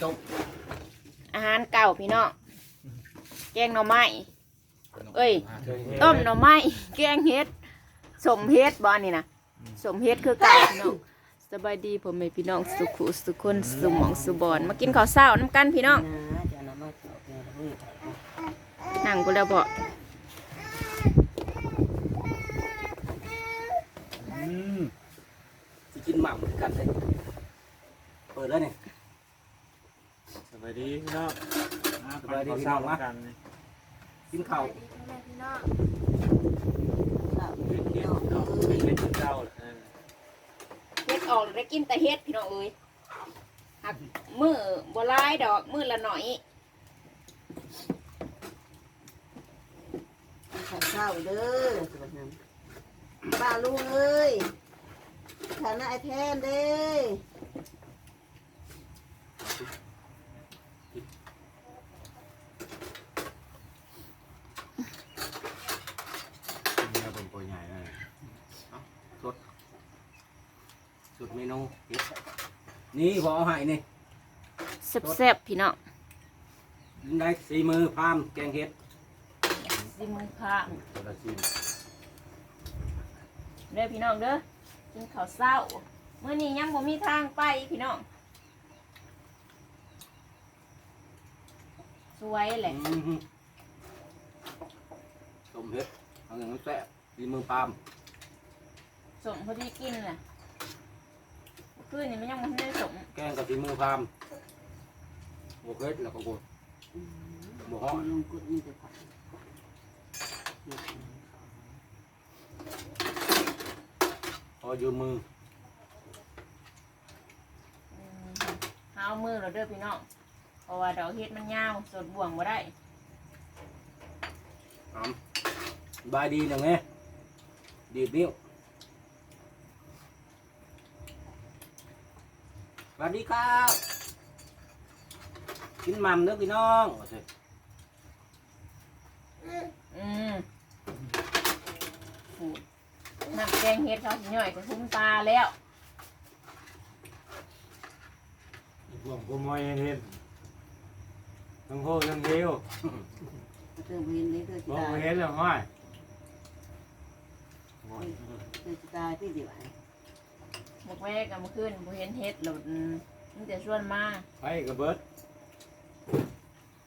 จบอาหารเก่าพี่น้องแกงหน่อไม้ เอ้ยเชิญต้มหน่อไม้แกงเฮ็ดสมเฮ็ดบ่อันนี่นะสมเฮ็ดคือเก่าพี่น้องสบายดีผมเป็นพี่น้องสุขุสุขคนสุหมองสุบอนมากินข้าวเช้าน้ำกันพี่น้องนะจะนำมาเจาะเป็นมือนั่งกูแล้วบ่อืมสิกินหม่ำกันเลยเปิดแล้วเนี่ย สวัสดีพี่น้อง สบาย ดีพี่น้องนะกันนี่กินข้าวพี่น้องเฮ็ดเฮ็ดเนาะเป็นเฮ็ดเป็นเจ้าแหละนั่นเฮ็ดออกได้กินแต่เฮ็ดพี่น้องเอ้ยหักมือบ่หลายดอกมือละหน่อยข้าวเช้าเด้อสวัสดีป้าลุงเอ้ยฐานะไอ้แทนเด้อ เนื้อเป็นตัวใหญ่เลยเอาสดสุด เมนูเฮ็ดนี่พอเอาให้นี่แซ่บๆพี่น้องได้สีมือพามแกงเฮ็ดสิมือข้างตัวละชิ้นเด้อพี่น้องเด้อกินข้าวเช้ามื้อนี้ยังบ่มีทางไปพี่น้องสวยแหละอื้อหือต้มเฮ็ดเอาอย่างนั้นแซ่บสีมือพามสมพอดีกินแหละเมื่อ คืนนี่มันยังไม่ได้สมแกงกับสีมือพามบวกเฮ็ดแล้วก็บดบวกฮ้อนลุงกุดมีแต่ผักพอยืมมือเอามือเราเด้อพี่น้องเพราะว่าดอกเฮ็ดมันยาวสดบ่วงบ่ได้ทำบายดีหนึ่งไงดีดนิ้ว วัสดีครับกินหมัมเด้อพี่น้องว่าสิอืมฟูดน้ำแกงเฮ็ดเขาสิย่อยจะทุ่มตาแล้วพวกกูมอยเฮ็ดทั้งโคทั้งเดียวเติมเห็นนี่เธอบ่จะตายเฮ็ดแล้วง่ายเธอจะตายที่เดียวห มกแวกกับเมื่อคืนบ่เห็นเฮ็ดหลุดมันจะชวนมาไปกระเบิด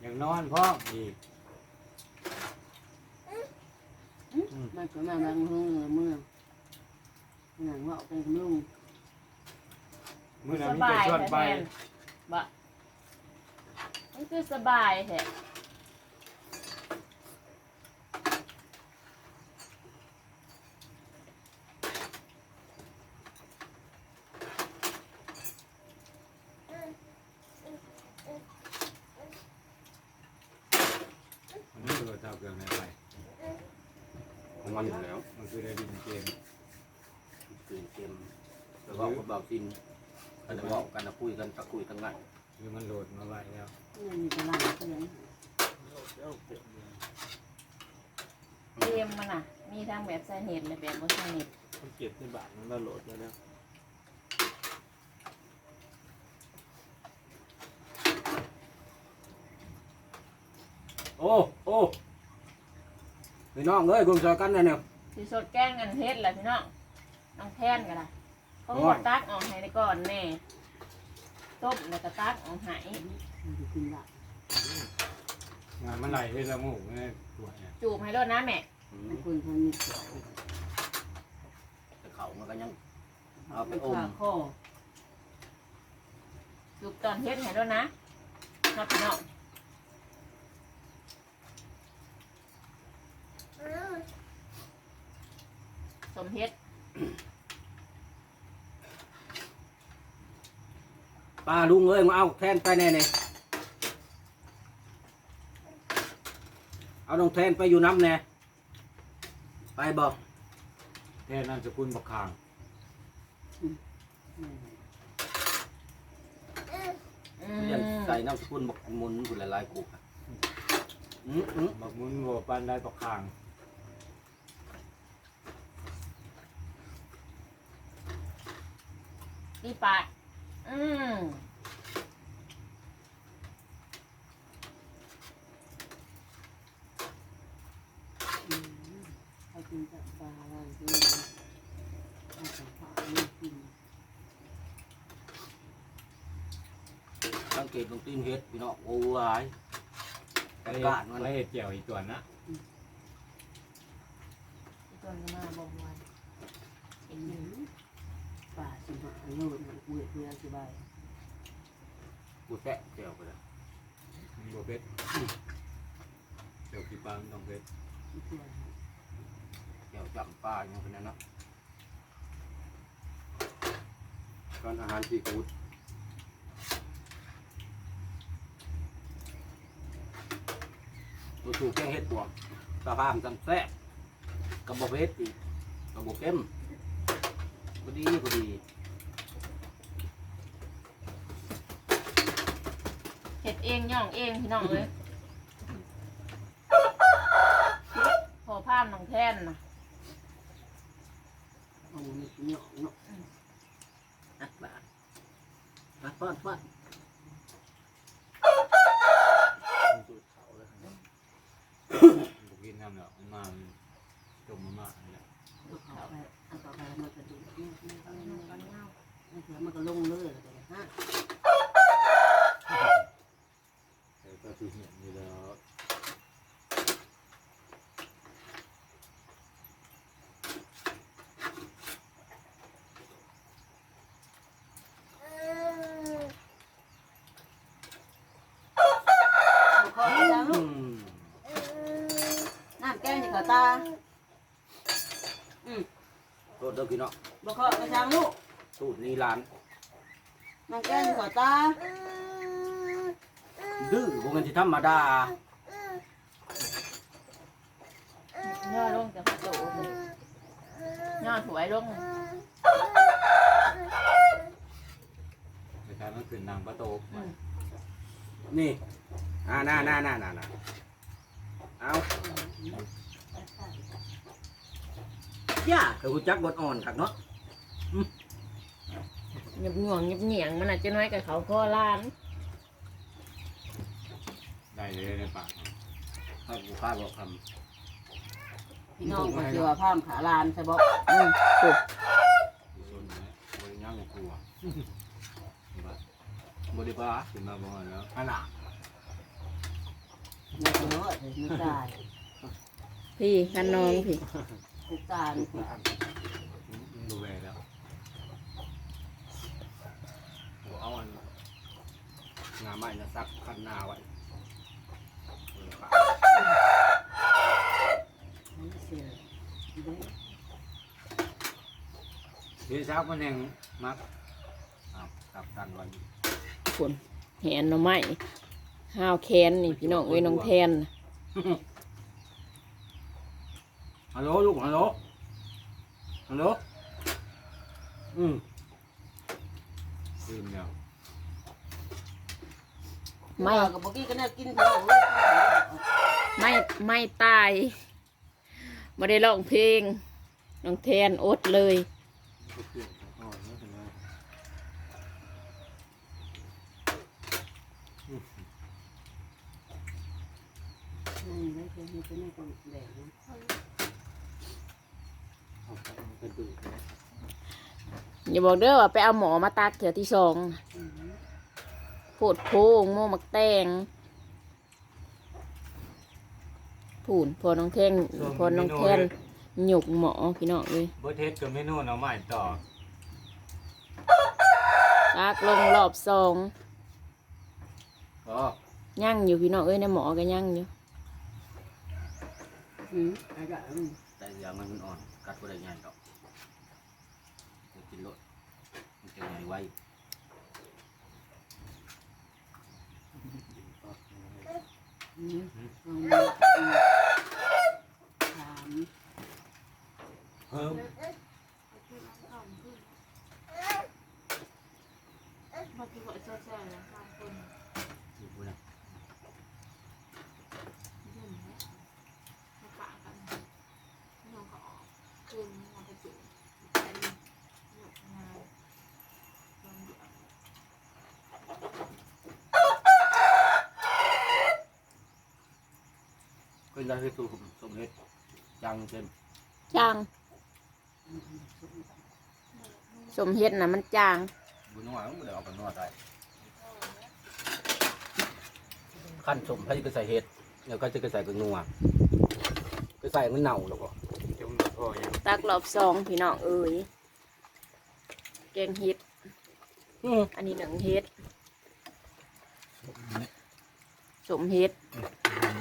อย่างนอนพ่ออีกมันก็มาบางเมืองเมืองหนังว่าเป็นลุงมื้อนั้สนมีบาแต่ยชวนไปแท้ๆบ่มันคือสบายแท้ มันนี่ตัว เจ้าเกินไปของมันอยู่แล้วมันคือได้ดินเกมตื่นเต็มแล้วก็กับเบาซินกันจะบอกกันจะคุยกันตะคุยกันง่ายคือมันโหลดมาไว้แล้วนี่มีตลาดก็เลยเกมมันน่ะ มีทั้งแบบใส่เห็ดและแบบบ่ใส่เห็ดมันเก็บในบ้านมันมาโหลดมาแล้วโอ้โอ้ พี่น้องเอ้ยคุณจอยกันนะเนี่ยสิสดแกงกันเฮ็ดแหละพี่น้องน้องแทนก็ได้เขาโอ้ก็ยตักออกให้ได้ก่อนแน่ต้มแล้วก็ตักออกให้มันจะกินละงานมันไหลเฮ็ดละหมูในตัวเนี่ยจูบให้ด้วยนะแม่อืมไอ้คนคนนี้สวยแต่เขามันก็ยังเอาไปเป็นอมขาข้อจูบตอนเฮ็ดให้ด้วยนะนะพี่น้อง สมเฮ็ดป้าลุงเอ้ยมาเอาแทนไปแน่เนี่ยเอาน้องแทนไปอยู่น้ำแน่ไปบอกแท้นามสกุลบักคางอืเรียนมใส่น้ำสกุลบอกมุนคุณหลายๆกูอะอืมอืมบักมุนบ่ปานได้บักคาง ตีปาด อืมไปกินกับปลาอะไรด้วยเอาของข้าวมากินสังเกตตรงตีนเฮ็ดพี่น้องโอ้ยแต่กาดมัน ไว้เห็ดเจียวอีกตัวนะตัวก็มาบอกวันเห็นอยู่ ป่าสิบหาโลดมันเวทเรือสบายกูแตะเจียวไปเลยมีบัวเพชรเจียวกี่ปังต้องเพชรเจียวจำปลาอย่างนั้นเนาะตอนอาหารซีฟู้ดตัวถูกแกงเฮ็ดปวกสภาพจำแซ่บกระบอกเฮ็ดอีกกระบอกเข้ม พอดีพอดีเห็ดเองย่องเองพี่น้องเลยพอพามน้องแท่นนะเอาเนาะเนาะเนาะอัดบาดอัดฟาดฟาดบุกินทำแล้วมันมาจมมามาอั มันก็ลงเลยแล้วก็ฮะแต่ก็คือเห็นอยู่แล้วบุคคลจังอืลูกน้ำแก้วนี่ขอตาโทษเด้อพี่น้องบุคคลกระชังลูก สูตรนี้ร้านน้ำแก้วนี่ขอตาดื้อพวกมันที่ธรรมดา ย่อลงจากกระโดดเลยย่อถวยลงแต่การมันขึ้นนางประตูนี่อ่าน่าน่าน่าน่าน่าเอาย่าเคยรู้จักบทอ่อนครับเนาะ หยับหน่วงหยับเหนียงมันอาจจะน้อยกับเขาก็ล้านได้เลยในปากให้กูข้าบอกคพี่น้องก็เชื่อว่าพามขาลานใช่บ่อืมถูกอยู่ส่วนนี้บริย่างกลัวำบริบาขึ้นมาบ่อยแล้วขนาดไม่เนาะถึงตายพี่กันน้องพี่ถึงตายนี่ดูแวแล้ว กู เอาอันงาไม้นะซักขันหนาไว้เออปะเสียพี่เช้ามันแหงมักอ้าวกลับกันไวันคนแหนหน่อไม้ห้าวแคนนี่พี่น้องเอ้ยน้องแทนน่ะฮัลโหลลูกฮัลโหลฮัลโหลอืมลื มแล้วไม่กับบ่กี้ก็น่ากินเท่าเลยไม่ไม่ตายไม่ได้ร้องเพลงน้องแทนอดเลยอ๋อไม่เป็นไรนี่ไม่เคยมีตัวนี้ก็แดงเอาไปมันเป็นดูดนะ อย่าบอกเด้อว่าไปเอาหมอมาตักเถื่อที่สองโพดโพงโมมักแตงผูนพอน้องแทนพอน้องแทนหยุกหมอพี่น้องเลยเบอร์เทสกับเมนูเอาใหม่ต่อตักลงรอบสองอ๋อย่างอยู่พี่น้องเอ้ยในหมอก็ย่างอยู่อืมไอ้ก็อืมแต่ยางมันมันอ่อนกัดก็ได้ง่ายดอกเดี๋ยวกินรส มันจะใหญ่ไว อืมลองมาอืมถาม เพิ่ม อยู่พูดนะ ขึ้นได้ที่ตู้สมเฮ็ดจังเต็มจางสมเฮ็ดน่ะมันจางบุญนวดมันเดี๋ยวเอาไปนวดได้ขั้นสมให้ก็ใส่เห็ดเดี๋ยวก็จะใส่กับนัวก็ใส่มันเน่าแล้วก็จุ่มแบบพ่อยังตักรอบสองพี่น้องเอ้ยแกงเฮ็ดอืมอันนี้หนึ่งเฮ็ดสมเฮ็ด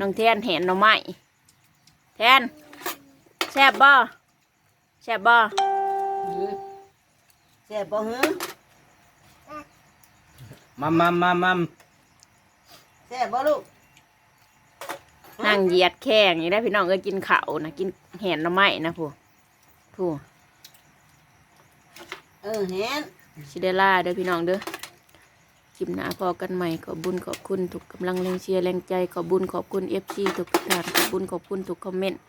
น้องแทนแหนหน่อไม้แทนแซ่บบ่แซ่บบ่แซ่บบ่หือมัมมัมมัมมัมแซ่บบ่ลูกนั่งเหยียดแข้งอย่างนี้ได้พี่น้องเอ้ยกินข้าวนะกินแหนหน่อไม้นะผู้ผู้เออแฮนชิเดล่าเด้อพี่น้องเด้อค ลิปหน้าพอกันใหม่ขอบบุญขอบคุณทุกกำลังแรงเชียร์แรงใจขอบบุญขอบคุณเอฟซีทุกท่านขอบบุญขอบคุณทุกคอมเมนต์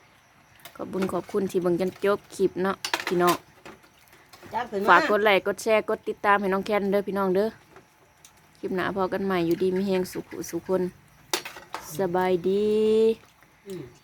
ขอบบุญขอบคุณที่เบิ่งจนจบคลิปเนาะพี่น้องฝากกดไลค์กดแชร์กดติดตามให้น้องแคนเด้อพี่น้องเด้อคลิปหน้าพอกันใหม่อยู่ดีมีแหงสุขสุขคนสบายดี